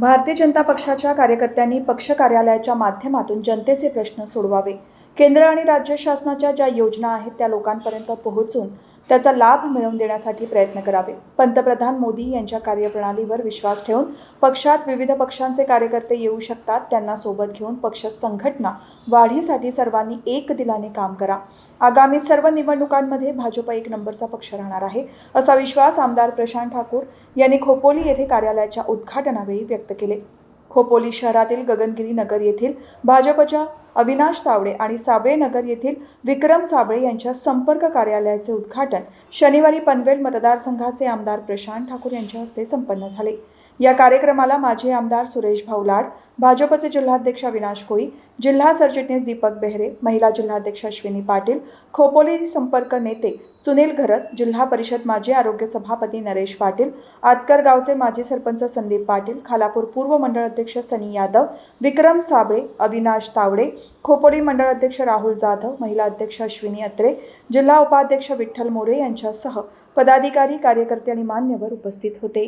भारतीय जनता पक्षाच्या कार्यकर्त्यांनी पक्ष कार्यालयाच्या माध्यमातून जनतेचे प्रश्न सोडवावे. केंद्र आणि राज्य शासनाच्या ज्या योजना आहेत त्या लोकांपर्यंत पोहोचून त्याचा लाभ मिळवून देण्यासाठी प्रयत्न करावे. पंतप्रधान मोदी यांच्या कार्यप्रणालीवर विश्वास ठेवून पक्षात विविध पक्षांचे कार्यकर्ते येऊ शकतात. त्यांना सोबत घेऊन पक्ष संघटना वाढीसाठी सर्वांनी एक दिलाने काम करा. आगामी सर्व निवडणुकांमध्ये भाजप एक नंबरचा पक्ष राहणार आहे असा विश्वास आमदार प्रशांत ठाकूर यांनी खोपोली येथे कार्यालयाच्या उद्घाटनावेळी व्यक्त केले. खोपोली शहरातील गगनगिरी नगर येथील भाजपच्या अविनाश तावडे आणि साबळे नगर येथील विक्रम साबळे यांच्या संपर्क कार्यालयाचे उद्घाटन शनिवारी पनवेल मतदारसंघाचे आमदार प्रशांत ठाकूर यांच्या हस्ते संपन्न झाले. या कार्यक्रमाला माजी आमदार सुरेश भाऊलाड भाजपचे जिल्हाध्यक्ष अविनाश कोळी जिल्हा सरचिटणीस दीपक बेहरे महिला जिल्हाध्यक्ष अश्विनी पाटील खोपोली संपर्क नेते सुनील घरत जिल्हा परिषद माजी आरोग्य सभापती नरेश पाटील आतकर गावचे माजी सरपंच संदीप पाटील खालापूर पूर्व मंडळ अध्यक्ष सनी यादव विक्रम साबळे अविनाश तावडे खोपोली मंडळ अध्यक्ष राहुल जाधव महिला अध्यक्ष अश्विनी अत्रे जिल्हा उपाध्यक्ष विठ्ठल मोरे यांच्यासह पदाधिकारी कार्यकर्ते आणि मान्यवर उपस्थित होते.